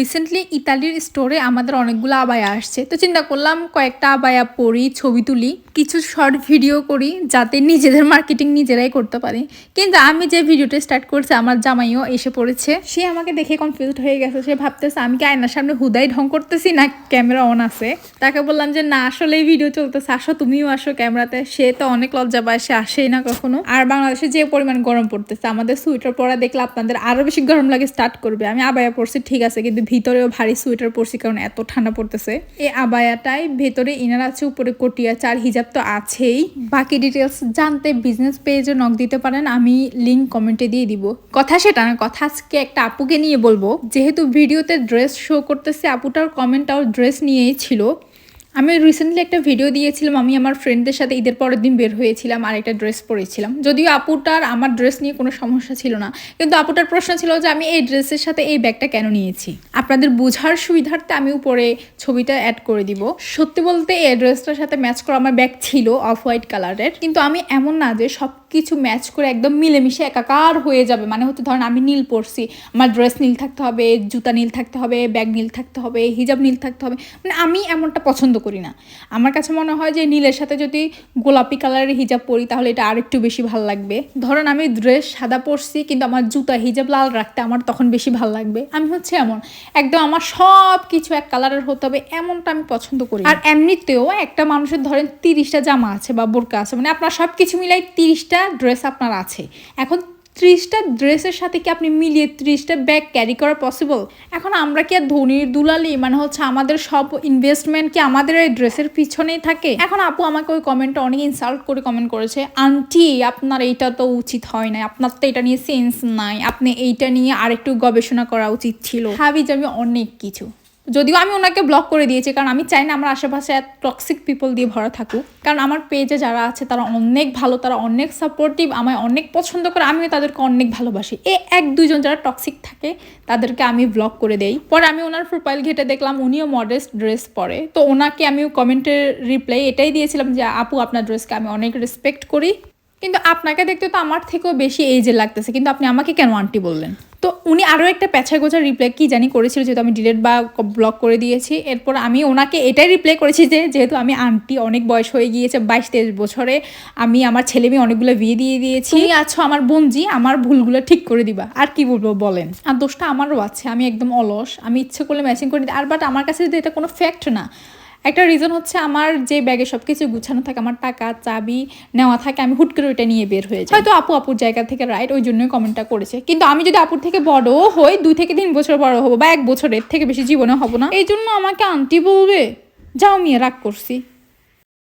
Recently ইতালির স্টোরে আমাদের অনেকগুলো আবায়া আসছে। তো চিন্তা করলাম, কয়েকটা আবায়া পরি ছবি তুলি, কিছু শর্ট ভিডিও করি, যাতে নিজেদের মার্কেটিং নিজেরাই করতে পারি। কিন্তু আমি যে ভিডিওটা স্টার্ট করছি, আমার জামাইও এসে পড়েছে। সে আমাকে দেখে কনফিউজড হয়ে গেছে। সে ভাবতেছে, আমি কি আয়নার সামনে হুদাই ঢং করতেছি না ক্যামেরা অন আছে? তাকে বললাম যে, না আসলে ভিডিও চলতেছে। আসো, তুমিও আসো ক্যামেরাতে সে তো অনেক লজ্জা পায়, সে আসেই না কখনো। আর বাংলাদেশে যে পরিমাণ গরম পড়তেছে, আমাদের সোয়েটার পরা দেখলে আপনাদের আরও বেশি গরম লাগে স্টার্ট করবে। আমি আবায়া পড়ছি, ঠিক আছে, কিন্তু ভিতরেও ভারী সোয়েটার পরছি কারণ এত ঠান্ডা পড়তেছে। এই আবায়াটাই ভেতরে ইনার আছে, উপরে কটিয়া, চার আর হিজাব তো আছেই। বাকি ডিটেলস জানতে বিজনেস পেজে নক দিতে পারেন, আমি লিঙ্ক কমেন্টে দিয়ে দিব। কথা সেটা না, কথা আজকে একটা আপুকে নিয়ে বলব। যেহেতু ভিডিওতে ড্রেস শো করতেছে, আপুটার কমেন্টটাও ড্রেস নিয়েই ছিল। আমি রিসেন্টলি একটা ভিডিও দিয়েছিলাম, আমি আমার ফ্রেন্ডদের সাথে ঈদের পরের দিন বের হয়েছিলাম, আর একটা ড্রেস পরেছিলাম। যদিও আপুটার আমার ড্রেস নিয়ে কোনো সমস্যা ছিল না, কিন্তু আপুটার প্রশ্ন ছিল যে আমি এই ড্রেসের সাথে এই ব্যাগটা কেন নিয়েছি? আপনাদের বোঝার সুবিধার্থে আমি উপরে ছবিটা অ্যাড করে দিব। সত্যি বলতে এই ড্রেসটার সাথে ম্যাচ করা আমার ব্যাগ ছিল অফ হোয়াইট কালারের কিন্তু আমি এমন না যে সব কিছু ম্যাচ করে একদম মিলেমিশে একাকার হয়ে যাবে। মানে হচ্ছে ধরেন আমি নীল পরছি, আমার ড্রেস নীল থাকতে হবে, জুতা নীল থাকতে হবে ব্যাগ নীল থাকতে হবে হিজাব নীল থাকতে হবে। মানে আমি এমনটা পছন্দ করি না। আমার কাছে মনে হয় যে নীলের সাথে যদি গোলাপি কালারের হিজাব পরি, তাহলে এটা আরেকটু বেশি ভালো লাগবে। ধরেন আমি ড্রেস সাদা পরছি, কিন্তু আমার জুতা হিজাব লাল রাখতে আমার তখন বেশি ভালো লাগবে। আমি হচ্ছে এমন। একদম আমার সব কিছু এক কালারের হতে হবে, এমনটা আমি পছন্দ করি আর এমনিতেও একটা মানুষের ধরেন তিরিশটা জামা আছে বা বোরকা আছে মানে আপনার সব কিছু মিলাই তিরিশটা ড্রেস আপনার আছে। এখন ত্রিশটা ড্রেসের সাথে কি আপনি মিলিয়ে ত্রিশটা ব্যাগ ক্যারি করা পসিবল এখন আমরা কি আর ধনির দুলালি? মানে হচ্ছে আমাদের সব ইনভেস্টমেন্ট কি আমাদের এই ড্রেসের পিছনেই থাকে? এখন আপু আমাকে ওই কমেন্টটা অনেক ইনসাল্ট করে কমেন্ট করেছে, আন্টি, আপনার এইটা তো উচিত হয় না আপনার তো এটা নিয়ে সেন্স নাই, আপনি এইটা নিয়ে আরেকটু গবেষণা করা উচিত ছিল। হাবি যাবি অনেক কিছু। যদিও আমি ওনাকে ব্লক করে দিয়েছি, কারণ আমি চাই না আমার আশেপাশে টক্সিক পিপল দিয়ে ভরা থাকুক। কারণ আমার পেজে যারা আছে, তারা অনেক ভালো, তারা অনেক সাপোর্টিভ আমায় অনেক পছন্দ করে, আমিও তাদেরকে অনেক ভালোবাসি। এ এক দুজন যারা টক্সিক থাকে, তাদেরকে আমি ব্লক করে দেই। পরে আমি ওনার প্রোফাইল ঘেটে দেখলাম, উনিও মডেস্ট ড্রেস পরে। তো ওনাকে আমি কমেন্টের রিপ্লাই এটাই দিয়েছিলাম যে, আপু, আপনার ড্রেসকে আমি অনেক রেসপেক্ট করি। কিন্তু আপনাকে দেখতে তো আমার থেকেও বেশি এইজে লাগতেছে। কিন্তু আপনি আমাকে কেন আন্টি বললেন? তো উনি আরও একটা প্যাঁচা গোছার রিপ্লাই কি জানি করেছিল যেহেতু আমি ডিলেট বা ব্লক করে দিয়েছি। এরপর আমি ওনাকে এটাই রিপ্লাই করেছি যে যেহেতু আমি আন্টি অনেক বয়স হয়ে গিয়েছে বাইশ তেইশ বছরে আমি আমার ছেলে মেয়ে অনেকগুলো বিয়ে দিয়ে দিয়েছি। তুমি আছো আমার বোনজি আমার ভুলগুলো ঠিক করে দিবা। আর কি বলব বলেন? আর দোষটা আমারও আছে আমি একদম অলস আমি ইচ্ছে করলে ম্যাচিং করে দিই আর বাট আমার কাছে যদি এটা কোনো ফ্যাক্ট না একটা রিজন হচ্ছে আমার যে ব্যাগে সব কিছু গুছানো থাকে, আমার টাকা, চাবি নেওয়া থাকে, আমি হুট করে ওইটা নিয়ে বের হয়ে যাই। হয়তো আপু আপুর জায়গা থেকে রাইট ওই জন্যই কমেন্টটা করেছে। কিন্তু আমি যদি আপুর থেকে বড় হই, দুই থেকে তিন বছর বড় হব বা এক বছরের থেকে বেশি জীবনে হব না। এই জন্য আমাকে আন্টি বলবে, যাও মেয়ে, রাগ করছি।